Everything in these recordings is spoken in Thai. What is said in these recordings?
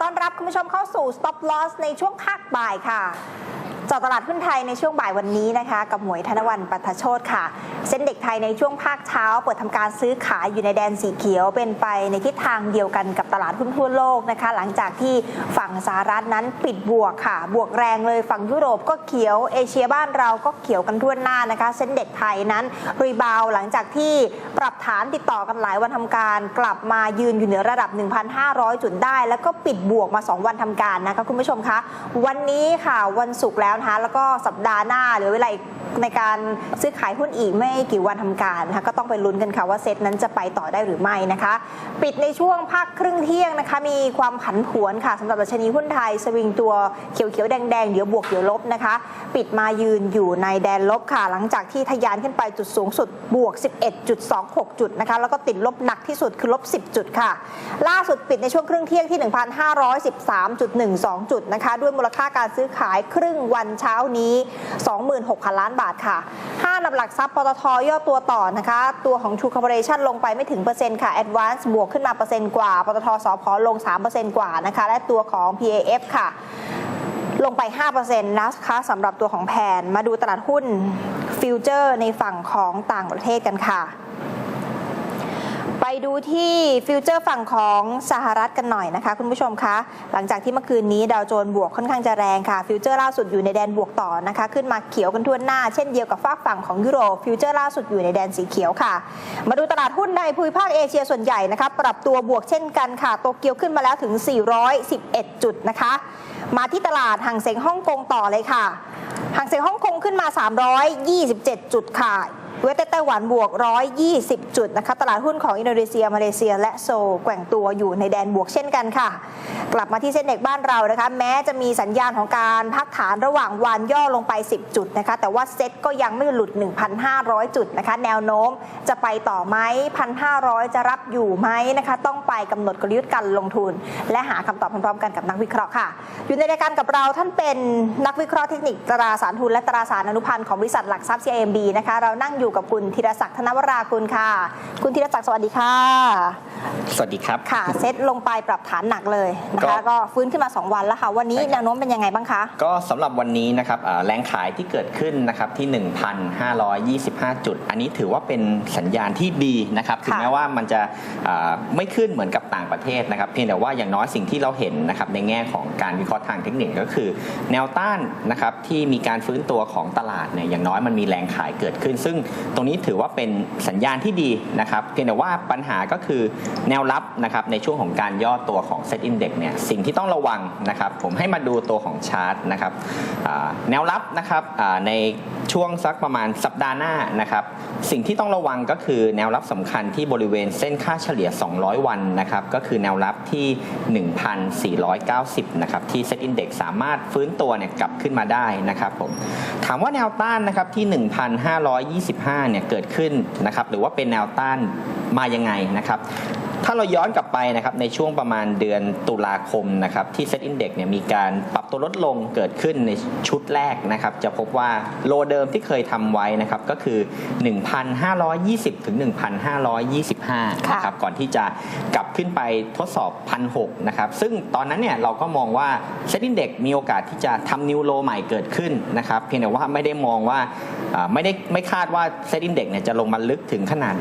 ต้อนรับคุณผู้ชมเข้าสู่ Stop Loss ในช่วงภาคบ่ายค่ะ เจอตลาดหุ้นไทยในช่วงบ่ายวันนี้นะคะ กับหมวยธนวันปัทโชตค่ะ เส้นเด็กไทยในช่วงภาคเช้า เปิดทำการซื้อขายอยู่ในแดนสีเขียว เป็นไปในทิศทางเดียวกันกับตลาดหุ้นทั่วโลกนะคะ หลังจากที่ฝั่งสหรัฐนั้นปิดบวกค่ะ บวกแรงเลยฝั่งยุโรปก็เขียว เอเชียบ้านเราก็เขียวกันทั่วหน้านะคะ เส้นเด็กไทยนั้นรีบาวหลังจากที่ปรับฐานติดต่อกันหลายวันทำการ กลับมายืนอยู่เหนือระดับ 1,500 จุดได้ แล้วก็ปิดบวกมา 2 วันทำการนะคะคุณผู้ชมคะวันนี้ค่ะวันศุกร์แล้วนะคะแล้วก็สัปดาห์หน้าหรือเวลาอีก ในการซื้อขายหุ้นอีกไม่กี่วันทำการนะคะก็ต้องไปลุ้นกันค่ะว่าเซตนั้นจะไปต่อได้หรือไม่นะคะ ปิดในช่วงภาคครึ่งเที่ยงนะคะ มีความผันผวนค่ะสำหรับดัชนีหุ้นไทยสวิงตัวเขียวๆแดงๆเดี๋ยวบวกเดี๋ยวลบนะคะ ปิดมายืนอยู่ในแดนลบค่ะ หลังจากที่ทะยานขึ้นไปจุดสูงสุดบวก 11.26 จุดนะคะแล้วก็ติดลบหนักที่สุดคือลบ 10 จุดค่ะ ล่าสุดปิดในช่วงครึ่งเที่ยงที่ 1,513.12 จุดนะคะ ด้วยมูลค่าการซื้อขายครึ่งวันเช้านี้ 26,000 ล้านบาทค่ะห้าอันดับหลักทรัพย์ปตทย่อตัวต่อนะคะ ตัวของ True Corporation ลงไปไม่ถึงเปอร์เซ็นต์ค่ะ Advance บวกขึ้นมาเปอร์เซ็นต์กว่าปตทสพลง 3%กว่านะคะ และตัวของ PAF ค่ะลงไป 5%นะคะสำหรับตัวของแผน มาดูตลาดหุ้นฟิวเจอร์ในฝั่งของต่างประเทศกันค่ะ ไปดูที่ฟิวเจอร์ฝั่งของสหรัฐกันหน่อยนะคะ คุณผู้ชมคะ หลังจากที่เมื่อคืนนี้ดาวโจนส์บวกค่อนข้างจะแรงค่ะ ฟิวเจอร์ล่าสุดอยู่ในแดนบวกต่อนะคะ ขึ้นมาเขียวกันทั่วหน้า เช่นเดียวกับฝากฝั่งของยุโรปฟิวเจอร์ล่าสุดอยู่ในแดนสีเขียวค่ะ มาดูตลาดหุ้นในภูมิภาคเอเชียส่วนใหญ่นะคะ ปรับตัวบวกเช่นกันค่ะ โตเกียวขึ้นมาแล้วถึง 411 จุดนะคะ มาที่ตลาดห่างเซ็งฮ่องกงต่อเลยค่ะห่างเสียงฮ่องกงขึ้นมา 327 จุดค่ะ เวสเตไต้หวันบวก 120 จุดนะคะตลาดหุ้นของอินโดนีเซีย มาเลเซีย และโซแกว่งตัวอยู่ในแดนบวกเช่นกันค่ะ กลับมาที่เส้นเด็กบ้านเรานะคะ แม้จะมีสัญญาณของการพักฐานระหว่างวันย่อลงไป 10 จุดนะคะ แต่ว่าเซ็ตก็ยังไม่หลุด 1,500 จุดนะคะ แนวโน้มจะไปต่อไหม1,500 จะรับอยู่ไหมนะคะ ต้องไปกำหนดกลยุทธ์การลงทุน และหาคำตอบพร้อมๆกันกับนักวิเคราะห์ค่ะ อยู่ในรายการกับเราท่านเป็นนักวิเคราะห์เทคนิคตราสารทุนและตราสารอนุพันธ์ของบริษัทหลักทรัพย์ CMB นะคะเรานั่งอยู่กับคุณธีรศักดิ์ธนวราคุณค่ะ คุณธีรศักดิ์สวัสดีค่ะ สวัสดีครับค่ะ เซ็ตลงไปปรับฐานหนักเลยนะก็คะก็ฟื้นขึ้นมา 2 วันแล้วค่ะ วันนี้ใช่ครับแนวโน้มเป็นยังไงบ้างคะ ก็สำหรับวันนี้นะครับอ่าแรงขายที่เกิดขึ้นนะครับที่ 1,525 จุด อันนี้ถือว่าเป็นสัญญาณที่ดีนะครับถึงแม้ว่ามันจะอ่าไม่ขึ้นเหมือนกับต่างประเทศนะครับเพียงแต่ว่าอย่างน้อยสิ่งที่เราเห็นนะครับในแง่ของการวิเคราะห์ทางเทคนิคก็คือ แนวต้านนะครับที่มีการฟื้นตัวของตลาดเนี่ยอย่างน้อยมันมีแรงขายเกิดขึ้น ซึ่งตรงนี้ถือว่าเป็นสัญญาณที่ดีนะครับเพียงแต่ว่าปัญหาก็คือแนวรับนะครับในช่วงของการย่อตัวของ Set Index เนี่ยสิ่งที่ต้องระวังนะครับผมให้มาดูตัวของชาร์ตนะครับแนวรับนะครับในช่วงสักประมาณสัปดาห์หน้านะครับ สิ่งที่ต้องระวังก็คือแนวรับสำคัญที่บริเวณเส้นค่าเฉลี่ย 200 วันนะครับ ก็คือแนวรับที่ 1,490 นะครับ ที่เซกินเด็กสามารถฟื้นตัวเนี่ยกลับขึ้นมาได้นะครับผม ถามว่าแนวต้านนะครับที่ 1,525 เนี่ยเกิดขึ้นนะครับ หรือว่าเป็นแนวต้านมายังไงนะครับ ถ้าเราย้อนกลับไปนะครับในช่วงประมาณเดือนตุลาคมนะครับที่ Set Index เนี่ยมีการปรับตัวลดลงเกิดขึ้นในชุดแรกนะครับจะพบว่าโลเดิมที่เคยทำไว้นะครับก็คือ 1,520 ถึง 1,525นะครับก่อนที่จะกลับขึ้นไปทดสอบ1,600นะครับซึ่งตอนนั้นเนี่ยเราก็มองว่า Set Index มีโอกาสที่จะทำนิวโลใหม่เกิดขึ้นนะครับเพียงแต่ว่าไม่ได้มองว่าอ่าไม่ได้ไม่คาดว่า Set Index เนี่ยจะลงมาลึกถึงขนาด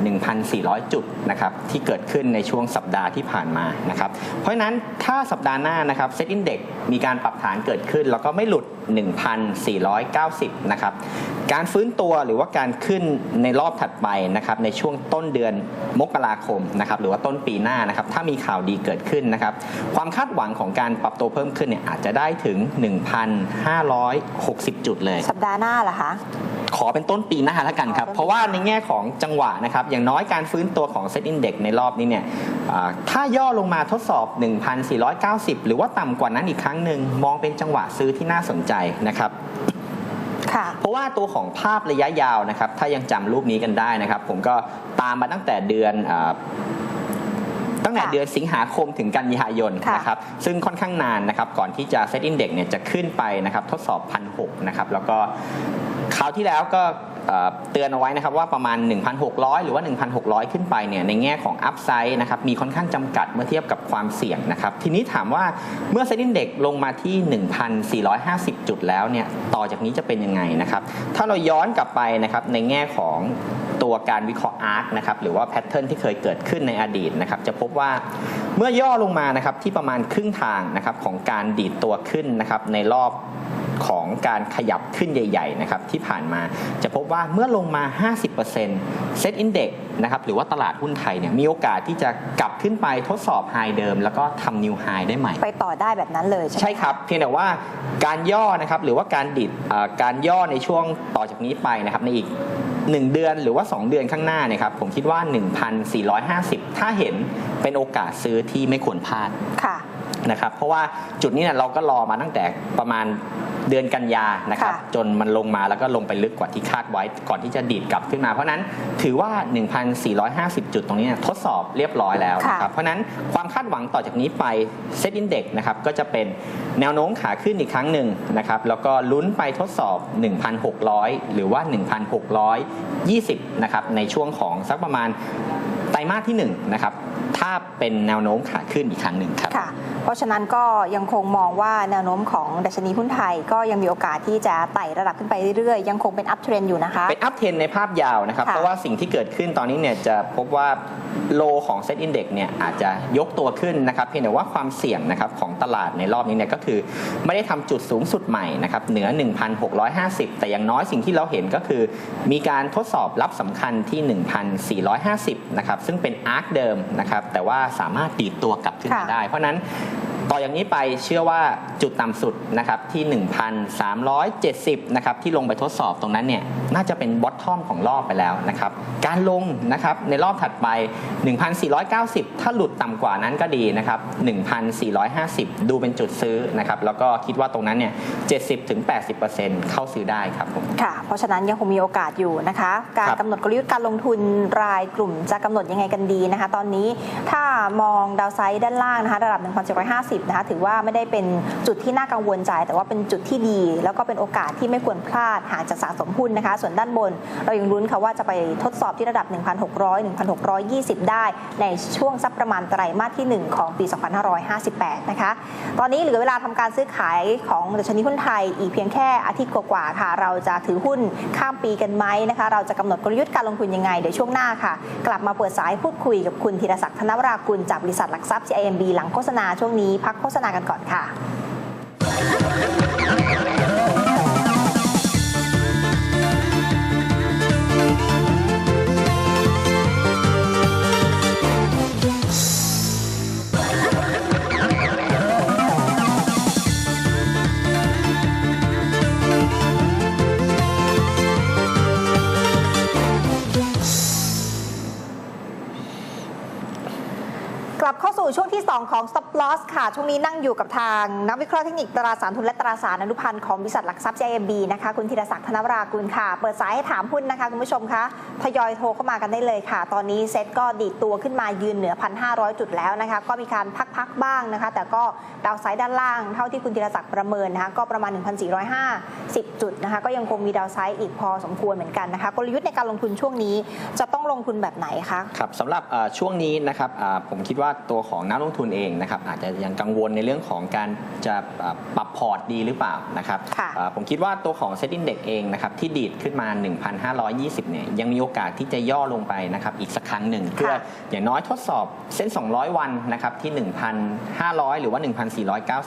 1,400 จุดนะครับที่เกิดขึ้นในช่วงสัปดาห์ที่ผ่านมานะครับเพราะฉะนั้นถ้าสัปดาห์หน้านะครับ Set Index มีการปรับฐานเกิดขึ้น แล้วก็ไม่หลุด 1,490 นะครับการฟื้นตัวหรือว่าการขึ้นในรอบถัดไปนะครับในช่วงต้นเดือนมกราคมนะครับหรือว่าต้นปีหน้านะครับถ้ามีข่าวดีเกิดขึ้นนะครับความคาดหวังของการปรับตัวเพิ่มขึ้นเนี่ยอาจจะได้ถึง 1,560 จุดเลย สัปดาห์หน้าเหรอคะ ขอเป็นต้นปีหน้าแล้วกันครับอ๋อเพราะว่าในแง่ของจังหวะนะครับ อย่างน้อยการฟื้นตัวของ Set Index ในรอบนี้เนี่ยอ่าถ้าย่อลงมาทดสอบ 1,490 หรือว่าต่ำกว่านั้นอีกครั้งหนึ่งมองเป็นจังหวะซื้อที่น่าสนใจนะครับค่ะเพราะว่าตัวของภาพระยะยาวนะครับ ถ้ายังจำรูปนี้กันได้นะครับ ผมก็ตามมาตั้งแต่เดือนอาตั้งแต่ค่ะเดือนสิงหาคมถึงกันยายนค่ะนะครับ ซึ่งค่อนข้างนานนะครับ ก่อนที่จะ Set Index เนี่ยจะขึ้นไปนะครับ ทดสอบ1,600นะครับ แล้วก็ คราวที่แล้วก็เตือนเอาไว้นะครับว่าประมาณ 1,600 หรือว่า 1,600 ขึ้นไปเนี่ยในแง่ของอัพไซด์นะครับมีค่อนข้างจำกัดเมื่อเทียบกับความเสี่ยงนะครับ ทีนี้ถามว่าเมื่อเซ็นดิ้งเด็กลงมาที่ 1,450 จุดแล้วเนี่ยต่อจากนี้จะเป็นยังไงนะครับ ถ้าเราย้อนกลับไปนะครับในแง่ของตัวการวิเคราะห์อาร์คนะครับหรือว่าแพทเทิร์นที่เคยเกิดขึ้นในอดีตนะครับจะพบว่าเมื่อย่อลงมานะครับที่ประมาณครึ่งทางนะครับของการดีดตัวขึ้นนะครับในรอบ ของการขยับขึ้นใหญ่ๆนะครับที่ผ่านมาจะพบว่าเมื่อลงมา 50%เซ็ตอินเด็กนะครับหรือว่าตลาดหุ้นไทยเนี่ยมีโอกาสที่จะกลับขึ้นไปทดสอบไฮเดิม แล้วก็ทำนิวไฮได้ใหม่ ไปต่อได้แบบนั้นเลยใช่ไหมใช่ครับ เพียงแต่ว่าการย่อนะครับหรือว่าการดิดเอ่อการย่อในช่วงต่อจากนี้ไปนะครับในอีก1 เดือนหรือว่า 2 เดือนข้างหน้าเนี่ยครับผมคิดว่า 1,450 ถ้าเห็นเป็นโอกาสซื้อที่ไม่ควรพลาดค่ะ นะครับเพราะว่าจุดนี้เนี่ยเราก็รอมาตั้งแต่ประมาณเดือนกันยานะครับค่ะจนมันลงมาแล้วก็ลงไปลึกกว่าที่คาดไว้ ก่อนที่จะดีดกลับขึ้นมา เพราะฉะนั้นถือว่า 1,450 จุดตรงนี้เนี่ยทดสอบเรียบร้อยแล้วนะครับ เพราะฉะนั้นความคาดหวังต่อจากนี้ไปเซตอินเด็กนะครับก็จะเป็นแนวโน้มขาขึ้นอีกครั้งหนึ่งนะครับแล้วก็ลุ้นไปทดสอบ 1,600 หรือว่า 1,620 นะครับในช่วงของสักประมาณไตรมาสที่1นะครับ ถ้าเป็นแนวโน้มขาขึ้นอีกครั้งหนึ่งครับค่ะ เพราะฉะนั้นก็ยังคงมองว่าแนวโน้มของดัชนีหุ้นไทยก็ยังมีโอกาสที่จะไต่ระดับขึ้นไปเรื่อยๆ ยังคงเป็นอัพเทรนอยู่นะคะ เป็นอัพเทนในภาพยาวนะครับค่ะเพราะว่าสิ่งที่เกิดขึ้นตอนนี้เนี่ยจะพบว่าโลของเซตอินเด็กเนี่ยอาจจะยกตัวขึ้นนะครับเพียงแต่ว่าความเสี่ยงนะครับของตลาดในรอบนี้เนี่ยก็คือไม่ได้ทำจุดสูงสุดใหม่นะครับเหนือ 1,650 แต่อย่างน้อยสิ่งที่เราเห็นก็คือ มีการทดสอบรับสำคัญที่ 1,450 นะครับซึ่งเป็นอาร์คเดิมนะครับแต่ว่าสามารถตีดตัวกลับขึ้นมาค่ะได้ เพราะฉะนั้น ต่ออย่างนี้ไปเชื่อว่าจุดต่ำสุดนะครับที่ 1,370นะครับที่ลงไปทดสอบตรงนั้นเนี่ยน่าจะเป็นบอททอมของรอบไปแล้วนะครับการลงนะครับในรอบถัดไป 1,490 ถ้าหลุดต่ำกว่านั้นก็ดีนะครับ1,450 ดูเป็นจุดซื้อนะครับแล้วก็คิดว่าตรงนั้นเนี่ย70-80%เข้าซื้อได้ครับผมค่ะ เพราะฉะนั้นยังคงมีโอกาสอยู่นะคะ การครับกำหนดกลยุทธ์การลงทุนรายกลุ่มจะกำหนดยังไงกันดีนะคะ ตอนนี้ถ้ามองดาวไซด์ด้านล่างนะคะระดับ 1,750นะคะถือว่าไม่ได้เป็นจุดที่น่ากังวลใจ แต่ว่าเป็นจุดที่ดี แล้วก็เป็นโอกาสที่ไม่ควรพลาดหากจะสะสมหุ้นนะคะ ส่วนด้านบนเรายังลุ้นค่ะว่าจะไปทดสอบที่ระดับ 1,600 1,620 ได้ในช่วงสักประมาณไตรมาสที่ 1 ของปี 2558 นะคะ ตอนนี้เหลือเวลาทำการซื้อขายของดัชนีหุ้นไทยอีกเพียงแค่อาทิตย์กว่าๆค่ะ เราจะถือหุ้นข้ามปีกันไหมนะคะ เราจะกำหนดกลยุทธ์การลงทุนยังไง เดี๋ยวช่วงหน้าค่ะ กลับมาเปิดสายพูดคุยกับคุณธีรศักดิ์ธนวรากุลจากบริษัทหลักทรัพย์ CIMB หลังโฆษณาช่วงนี้พักโฆษณากันก่อนค่ะ สู่ช่วงที่ 2 ของ Stop Loss ค่ะ ช่วงนี้นั่งอยู่กับทาง นักวิเคราะห์เทคนิคตราสารทุนและตราสารอนุพันธ์ของบริษัทหลักทรัพย์ JMB นะคะ คุณธีรศักดิ์ธนวรากุลค่ะ เปิดสายให้ถามหุ้นนะคะ คุณผู้ชมคะ ทยอยโทรเข้ามากันได้เลยค่ะ ตอนนี้เซ็ตก็ดีดตัวขึ้นมายืนเหนือ 1,500 จุดแล้วนะคะ ก็มีการพักๆบ้างนะคะ แต่ก็ดาวไซด์ด้านล่างเท่าที่คุณธีรศักดิ์ประเมินนะคะ ก็ประมาณ 1,450 จุดนะคะ ก็ยังคงมีดาวไซด์อีกพอสมควรเหมือนกันนะคะ กลยุทธ์ในการลงทุนช่วงนี้จะต้องลงทุนแบบไหนคะ ครับสำหรับช่วงนี้นะครับผมคิดว่าตัวของนักลงทุนเองนะครับอาจจะยังกังวลในเรื่องของการจะอ่าปรับพอร์ตดีหรือเปล่านะครับค่ะอ่าผมคิดว่าตัวของเซ็ตอินเด็กเองนะครับที่ดีดขึ้นมา 1,520เนี่ยยังมีโอกาสที่จะย่อลงไปนะครับอีกสักครั้งหนึ่งเพื่ออย่างน้อยทดสอบเส้น 200 วันนะครับที่ 1,500 หรือว่า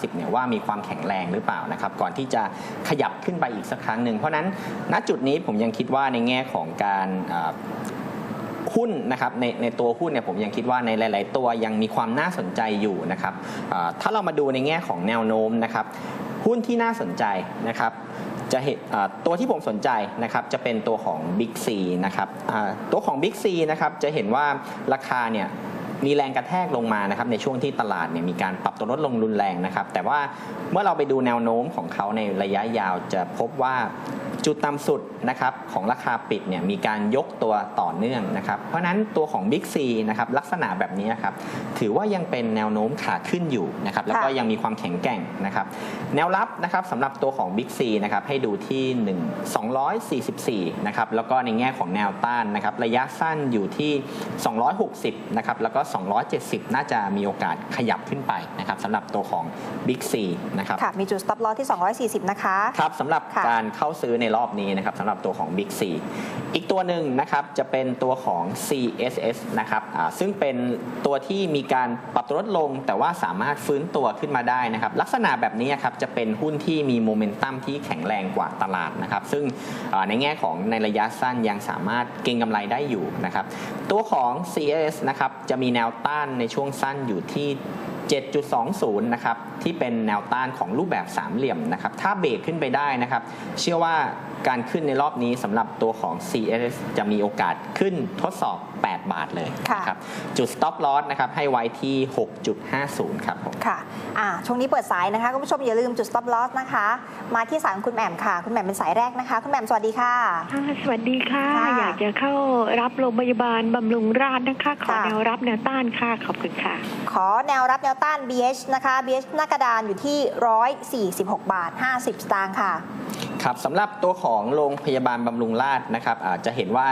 1,490เนี่ยว่ามีความแข็งแรงหรือเปล่านะครับก่อนที่จะขยับขึ้นไปอีกสักครั้งหนึ่งเพราะฉะนั้นณจุดนี้ผมยังคิดว่าในแง่ของการอ่า หุ้นนะครับในในตัวหุ้นเนี่ยผมยังคิดว่าในหลาย ๆ ตัวยังมีความน่าสนใจอยู่นะครับถ้าเรามาดูในแง่ของแนวโน้มนะครับหุ้นที่น่าสนใจนะครับจะเห็นตัวที่ผมสนใจนะครับจะเป็นตัวของ Big C นะครับตัวของ Big C นะครับจะเห็นว่าราคาเนี่ย มีแรงกระแทกลงมานะครับในช่วงที่ตลาดเนี่ยมีการปรับตัวลดลงรุนแรงนะครับ แต่ว่าเมื่อเราไปดูแนวโน้มของเขาในระยะยาวจะพบว่าจุดต่ำสุดนะครับของราคาปิดเนี่ยมีการยกตัวต่อเนื่องนะครับ เพราะฉะนั้นตัวของ Big C นะครับลักษณะแบบนี้นะครับถือว่ายังเป็นแนวโน้มขาขึ้นอยู่นะครับแล้วก็ค่ะยังมีความแข็งแกร่งนะครับ แนวรับนะครับสำหรับตัวของ Big C นะครับให้ดูที่ 1 244นะครับแล้วก็ในแง่ของแนวต้านนะครับระยะสั้นอยู่ที่ 260นะครับแล้วก็270 น่าจะมีโอกาสขยับขึ้นไปนะครับสำหรับตัวของ Big C นะครับค่ะมีจุด stop loss ที่ 240 นะคะครับสำหรับค่ะการเข้าซื้อในรอบนี้นะครับสำหรับตัวของ Big C อีกตัวหนึ่งนะครับจะเป็นตัวของ CSS นะครับอ่าซึ่งเป็นตัวที่มีการปรับตัวลดลง แต่ว่าสามารถฟื้นตัวขึ้นมาได้นะครับลักษณะแบบนี้ครับจะเป็นหุ้นที่มีโมเมนตัมที่แข็งแรงกว่าตลาดนะครับซึ่งอ่าในแง่ของในระยะสั้นยังสามารถเก็งกำไรได้อยู่นะครับตัวของ CSS นะครับจะมีแนวต้านในช่วงสั้นอยู่ที่ 7.20 นะครับ ที่เป็นแนวต้านของรูปแบบสามเหลี่ยมนะครับ ถ้าเบรกขึ้นไปได้นะครับ เชื่อว่าการขึ้นในรอบนี้สำหรับตัวของ CS จะมีโอกาสขึ้นทดสอบ 8 บาทเลยค่ะนะครับ จุด stop loss นะครับให้ไว้ที่ 6.50 ครับผมค่ะอ่าช่วงนี้เปิดสายนะคะคุณผู้ชมอย่าลืมจุด stop loss นะคะ มาที่สายของคุณแหม่มค่ะ คุณแหม่มเป็นสายแรกนะคะ คุณแหม่มสวัสดีค่ะ ค่ะสวัสดีค่ะ ค่ะอยากจะเข้ารับโรงพยาบาลบำรุงราษฎร์นะคะ ขอค่ะ แนวรับแนวต้านค่ะ ขอบคุณค่ะ ขอแนวรับแนวต้าน BH นะคะ BH หน้ากระดานอยู่ที่ 146 บาท 50 สตางค์ค่ะครับสำหรับตัวของโรงพยาบาลบำรุงราษฎร์นะครับอาจจะเห็นว่า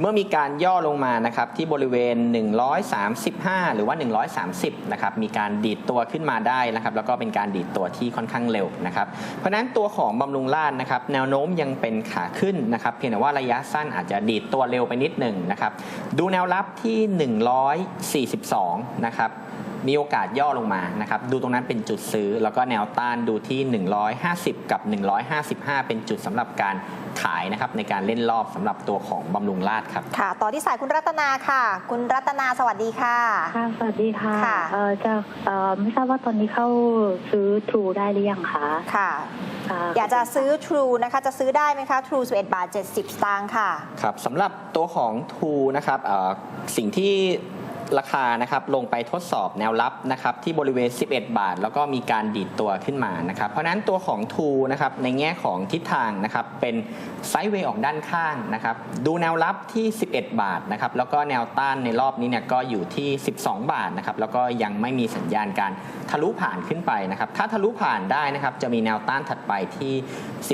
เมื่อมีการย่อลงมานะครับที่บริเวณ 135 หรือว่า 130นะครับมีการดีดตัวขึ้นมาได้นะครับแล้วก็เป็นการดีดตัวที่ค่อนข้างเร็วนะครับเพราะฉะนั้นตัวของบำรุงราษฎร์นะครับแนวโน้มยังเป็นขาขึ้นนะครับเพียงแต่ว่าระยะสั้นอาจจะดีดตัวเร็วไปนิดหนึ่งนะครับดูแนวรับที่ 142นะครับ มีโอกาสย่อลงมานะครับดูตรงนั้นเป็นจุดซื้อ แล้วก็แนวต้านดูที่ 150 กับ 155 เป็นจุดสำหรับการขายนะครับในการเล่นรอบสำหรับตัวของบำรุงราษฎร์ครับค่ะ ต่อที่สายคุณรัตนาค่ะ คุณรัตนาสวัสดีค่ะค่ะสวัสดีค่ะค่ะเอ่อจะเอ่อไม่ทราบว่าตอนนี้เข้าซื้อ True ได้หรือยังคะค่ะค่ะอยากจะซื้อ True นะคะจะซื้อได้ไหมคะ True 11บาท70สตางค์ค่ะครับสำหรับตัวของทูนะครับเอ่อสิ่งที่ ราคานะครับลงไปทดสอบแนวรับนะครับที่บริเวณ 11 บาท แล้วก็มีการดีดตัวขึ้นมานะครับเพราะนั้นตัวของทูนะครับในแง่ของทิศทางนะครับเป็นไซด์เวย์ออกด้านข้างนะครับดูแนวรับที่ 11 บาทนะครับแล้วก็แนวต้านในรอบนี้เนี่ยก็อยู่ที่ 12 บาทนะครับแล้วก็ยังไม่มีสัญญาณการ ทะลุผ่านขึ้นไปนะครับ ถ้าทะลุผ่านได้นะครับจะมีแนวต้านถัดไปที่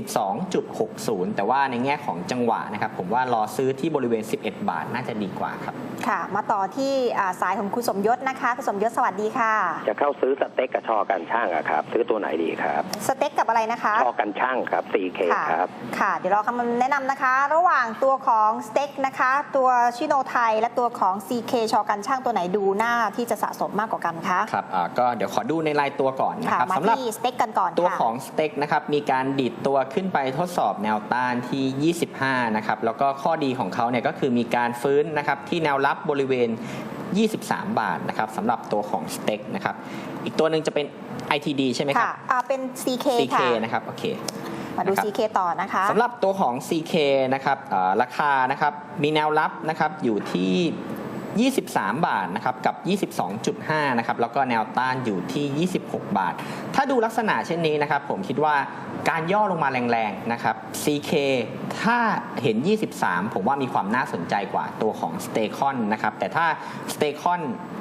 12.60 แต่ว่าในแง่ของจังหวะนะครับ ผมว่ารอซื้อที่บริเวณ 11 บาทน่าจะดีกว่าครับ ค่ะ มาต่อที่อ่าสายของคุณสมยศนะคะคุณสมยศสวัสดีค่ะ จะเข้าซื้อสเต็กกับชอกันช่างอะครับ ซื้อตัวไหนดีครับ สเต็กกับอะไรนะคะ ชอกันช่างครับ 4K ค่ะครับ ค่ะ เดี๋ยวเราคำแนะนำนะคะ ระหว่างตัวของสเต็กนะคะ ตัวชิโนไทยและตัวของ CK ชอกันช่างตัวไหนดูหน้าที่จะสะสมมากกว่ากันคะ ครับอ่าก็เดี๋ยวขอดูในรายตัวก่อนนะค่ะครับมาสำหรับที่สเต็กกันก่อนตัวค่ะของสเต็กนะครับมีการดีดตัวขึ้นไปทดสอบแนวต้านที่ 25 นะครับแล้วก็ข้อดีของเขาเนี่ยก็คือมีการฟื้นนะครับที่แนวรับบริเวณ 23 บาทนะครับสำหรับตัวของสเต็กนะครับอีกตัวหนึ่งจะเป็น ITD ใช่ไหมครัค่ะอ่าเป็น CK CK ค่ะนะครับโอเคมาดูนะครับ CK ต่อนะคะสำหรับตัวของ CK นะครับเอ่อราคานะครับมีแนวรับนะครับอยู่ที่ 23 บาทนะครับกับ 22.5 นะครับแล้วก็แนวต้านอยู่ที่ 26 บาท ถ้าดูลักษณะเช่นนี้นะครับ ผมคิดว่าการย่อลงมาแรงๆนะครับ CK ถ้าเห็น 23 ผมว่ามีความน่าสนใจกว่าตัวของ s t a c o n นะครับแต่ถ้า s t a c o n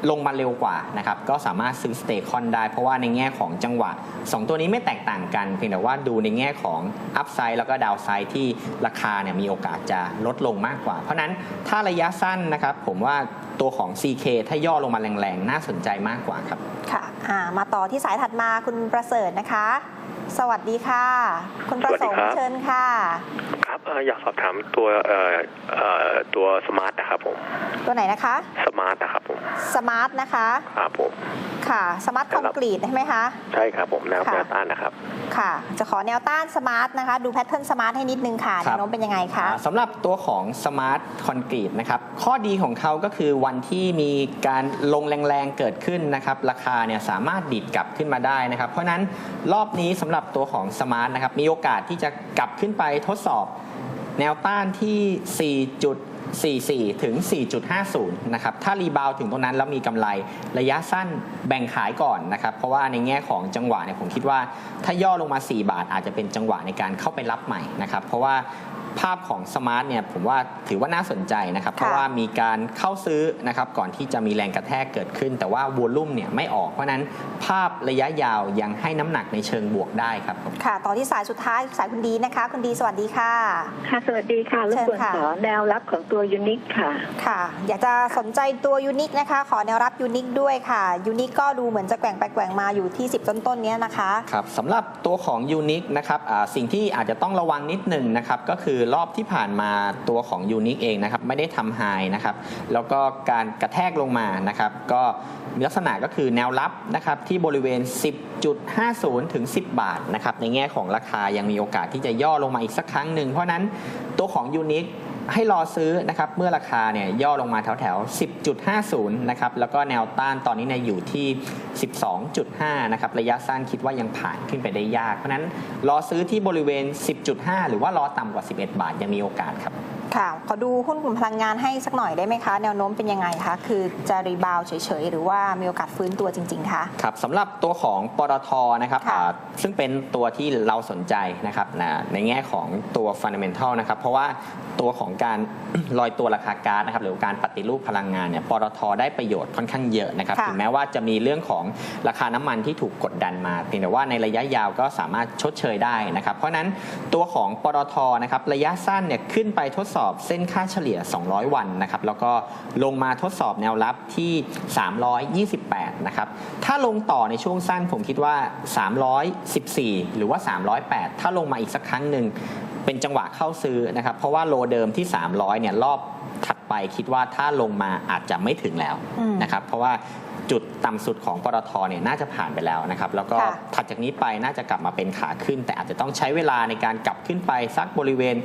ลงมาเร็วกว่านะครับก็สามารถซื้อ s t a c o n ได้ เพราะว่าในแง่ของจังหวะ 2 ตัวนี้ไม่แตกต่างกัน เพียงแต่ว่าดูในแง่ของ upside แล้วก็ downside ที่ราคาเนี่ยมีโอกาสจะลดลงมากกว่า เพราะฉะนั้นถ้าระยะสั้นนะครับผมว่า ตัวของ CK ถ้าย่อลงมาแรงๆ น่าสนใจมากกว่าครับ ค่ะอ่ามาต่อที่สายถัดมาคุณประเสริฐนะคะ สวัสดีค่ะ คุณประสงสวัสดีครัค์บเชิญค่ะ ครับเอ่ออยากสอบถามตัวเอ่อเอ่อตัวสมาร์ทนะครับผม ตัวไหนนะคะ สมาร์ทนะครับผม สมาร์ทนะคะครับผมค่ะสมาร์ทคอนกรีตใช่ไหมคะใช่ครับผมแนวค่ะแนวต้านนะครับค่ะ จะขอแนวต้านสมาร์ทนะคะ ดูแพทเทิร์นสมาร์ทให้นิดนึงค่ะครัแนบวโน้มเป็นยังไงคะอ่าสำหรับตัวของ Smart Concrete นะครับข้อดีของเขาก็คือวันที่มีการลงแรงๆเกิดขึ้นนะครับราคาเนี่ยสามารถดีดกลับขึ้นมาได้นะครับ เพราะฉะนั้นรอบนี้สำหรับตัวของ Smart นะครับมีโอกาสที่จะกลับขึ้นไปทดสอบ แนวต้านที่ 4.4 ถึง 4.50 นะครับ ถ้ารีบาวถึงตรงนั้นแล้วมีกำไรระยะสั้นแบ่งขายก่อนนะครับ เพราะว่าในแง่ของจังหวะเนี่ยผมคิดว่า ถ้าย่อลงมา 4 บาทอาจจะเป็นจังหวะในการเข้าไปรับใหม่นะครับ เพราะว่า ภาพของสมาร์ทเนี่ยผมว่าถือว่าน่าสนใจนะครับ เพราะว่ามีการเข้าซื้อนะครับก่อนที่จะมีแรงกระแทกเกิดขึ้น แต่ว่าวอลลุ่มเนี่ยไม่ออกเพราะฉะนั้นภาพระยะยาวยังให้น้ำหนักในเชิงบวกได้ครับผมค่ะ ต่อที่สายสุดท้ายสายคุณดีนะคะ คุณดีสวัสดีค่ะ ค่ะ สวัสดีค่ะรบกวนเชิญค่ะขอแนวรับของตัวยูนิคค่ะ ค่ะ อยากจะสนใจตัวยูนิคนะคะ ขอแนวรับยูนิคด้วยค่ะยูนิคก็ดูเหมือนจะแกว่งไปแกว่งมาอยู่ที่ 10 ต้นๆเนี้ยนะคะ ครับสำหรับตัวของยูนิคนะครับอ่าสิ่งที่อาจจะต้องระวังนิดหนึ่งนะครับก็คือรอบที่ผ่านมาตัวของยูนิคเองนะครับไม่ได้ทำไฮนะครับแล้วก็การกระแทกลงมานะครับก็ลักษณะก็คือแนวรับนะครับที่บริเวณ 10.50 ถึง 10 บาทนะครับในแง่ของราคายังมีโอกาสที่จะย่อลงมาอีกสักครั้งหนึ่ง เพราะนั้นตัวของยูนิค ให้รอซื้อนะครับเมื่อราคาเนี่ยย่อลงมาแถวแถว 10.50 นะครับแล้วก็แนวต้านตอนนี้เนี่ยอยู่ที่ 12.5 นะครับระยะสั้นคิดว่ายังผ่านขึ้นไปได้ยาก เพราะฉะนั้นรอซื้อที่บริเวณ 10.5 หรือว่ารอต่ำกว่า 11 บาทยังมีโอกาสครับ ค่ะ ขอดูหุ้นกลุ่มพลังงานให้สักหน่อยได้ไหมคะ แนวโน้มเป็นยังไงคะ คือจะรีบาวด์เฉยๆ หรือว่ามีโอกาสฟื้นตัวจริง ๆ คะ ครับสำหรับตัวของปตทนะครับค่ะอ่าซึ่งเป็นตัวที่เราสนใจนะครับนะในแง่ของตัวฟันเดเมนทัลนะครับ เพราะว่าตัวของการลอยตัวราคาก๊าซนะครับหรือการปฏิรูปพลังงานเนี่ยปตทได้ประโยชน์ค่อนข้างเยอะนะครับค่ะถึงแม้ว่าจะมีเรื่องของราคาน้ำมันที่ถูกกดดันมาเพียงแต่ว่าในระยะยาวก็สามารถชดเชยได้นะครับ เพราะฉะนั้นตัวของปตทนะครับระยะสั้นเนี่ยขึ้นไปทดสอบอบเส้นค่าเฉลี่ย 200 วันนะครับแล้วก็ลงมาทดสอบแนวรับที่ 328 นะครับ ถ้าลงต่อในช่วงสั้นผมคิดว่า 314 หรือว่า 308 ถ้าลงมาอีกสักครั้งหนึ่งเป็นจังหวะเข้าซื้อนะครับ เพราะว่าโลเดิมที่ 300 เนี่ยรอบถัดไปคิดว่าถ้าลงมาอาจจะไม่ถึงแล้วนะครับ เพราะว่า จุดต่ำสุดของปตทเนี่ยน่าจะผ่านไปแล้วนะครับ แล้วก็ค่ะถัดจากนี้ไปน่าจะกลับมาเป็นขาขึ้น แต่อาจจะต้องใช้เวลาในการกลับขึ้นไปสักบริเวณ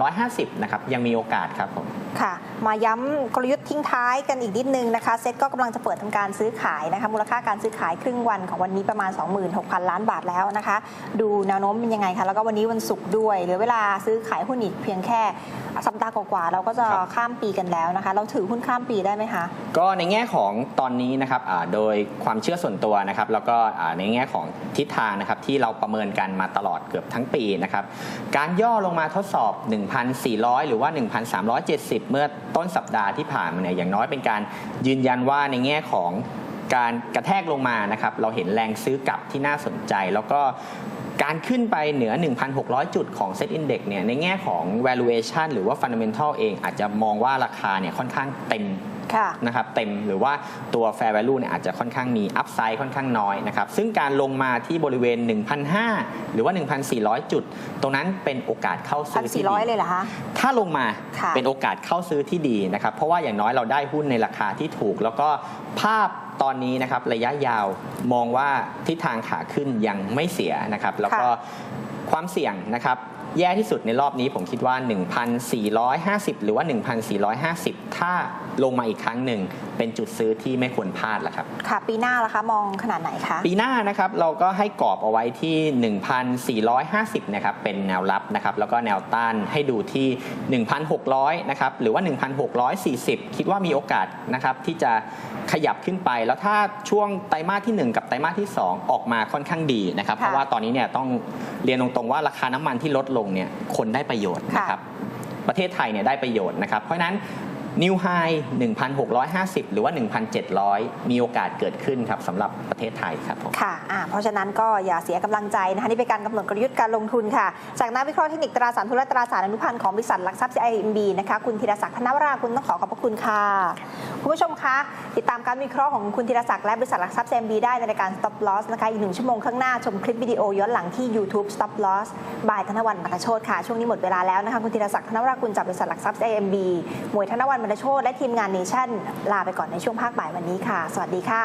350 นะครับ ยังมีโอกาสครับผม ค่ะ มาย้ำกลยุทธ์ทิ้งท้ายกันอีกนิดนึงนะคะ เซ็ตก็กำลังจะเปิดทำการซื้อขายนะคะ มูลค่าการซื้อขายครึ่งวันของวันนี้ประมาณ 26,000 ล้านบาทแล้วนะคะ ดูแนวโน้มเป็นยังไงคะ แล้วก็วันนี้วันศุกร์ด้วย เหลือเวลาซื้อขายหุ้นอีกเพียงแค่สัปดาห์กว่าๆเราก็จะครับข้ามปีกันแล้วนะคะ เราถือหุ้นข้ามปีได้ไหมคะ ก็ในแง่ของตอนนี้นะครับอ่าโดยความเชื่อส่วนตัวนะครับ แล้วก็อ่าในแง่ของทิศทางนะครับที่เราประเมินกันมาตลอดเกือบทั้งปีนะครับ การย่อลงมาทดสอบ 1,400 หรือว่า 1,370เมื่อต้นสัปดาห์ที่ผ่านมาเนี่ยอย่างน้อยเป็นการยืนยันว่าในแง่ของการกระแทกลงมานะครับเราเห็นแรงซื้อกลับที่น่าสนใจ แล้วก็การขึ้นไปเหนือ 1,600 จุดของ Set Index เนี่ยในแง่ของ valuation หรือว่า fundamental เองอาจจะมองว่าราคาเนี่ยค่อนข้างเต็ม นะครับเต็มหรือว่าตัว fair value เนี่ยอาจจะค่อนข้างมี upside ค่อนข้างน้อยนะครับซึ่งการลงมาที่บริเวณ 1,500 หรือว่า 1,400 จุด ตรงนั้นเป็นโอกาสเข้าซื้อที่ดี1,400เลยเหรอคะถ้าลงมาค่ะเป็นโอกาสเข้าซื้อที่ดีนะครับเพราะว่าอย่างน้อยเราได้หุ้นในราคาที่ถูก แล้วก็ภาพตอนนี้นะครับระยะยาวมองว่าทิศทางขาขึ้นยังไม่เสียนะครับแล้วก็ความเสี่ยงนะครับ แย่ที่สุดในรอบนี้ผมคิดว่า 1,450 หรือว่า 1,450 ถ้าลงมาอีกครั้งหนึ่ง เป็นจุดซื้อที่ไม่ควรพลาดละครับ ค่ะ ปีหน้าล่ะคะมองขนาดไหนคะ ปีหน้านะครับเราก็ให้กรอบเอาไว้ที่ 1,450 นะครับ เป็นแนวรับนะครับ แล้วก็แนวต้านให้ดูที่ 1,600 นะครับ หรือว่า 1,640 คิดว่ามีโอกาสนะครับที่จะขยับขึ้นไป แล้วถ้าช่วงไตรมาสที่ 1 กับไตรมาสที่ 2 ออกมาค่อนข้างดีนะครับค่ะเพราะว่าตอนนี้เนี่ยต้องเรียนตรงๆว่าราคาน้ำมันที่ลดลงเนี่ยคนได้ประโยชน์นะครับประเทศไทยเนี่ยได้ประโยชน์นะครับเพราะฉะนั้น นิวไฮ1,650 หรือว่า 1,700 มีโอกาสเกิดขึ้นครับสำหรับประเทศไทยครับผมค่ะอ่าเพราะฉะนั้นก็อย่าเสียกำลังใจนะคะนี่เป็นการกำหนดกลยุทธ์การลงทุนค่ะ จากนักวิเคราะห์เทคนิคตราสารทุนและตราสารอนุพันธ์ของบริษัทหลักทรัพย์ CIMB นะคะคุณธีรศักดิ์ธนวราคุณต้องขอขอบพระคุณค่ะคุณผู้ชมคะ ติดตามการวิเคราะห์ของคุณธีรศักดิ์และบริษัทหลักทรัพย์ CIMB ได้ในรายการ Stop Loss นะคะอีกหนึ่งชั่วโมงข้างหน้าชมคลิปวิดีโอย้อนหลังที่ YouTube Stop Loss บายธนวันบรโชตค่ะช่วงนี้หมดเวลาแล้วนะคะคุณธีรศักดิ์ธนวราคุณจากบริษัทหลักทรัพย์ CIMB มวยธนวันรณโชคและทีมงานเนชั่น ลาไปก่อนในช่วงภาคบ่ายวันนี้ค่ะ สวัสดีค่ะ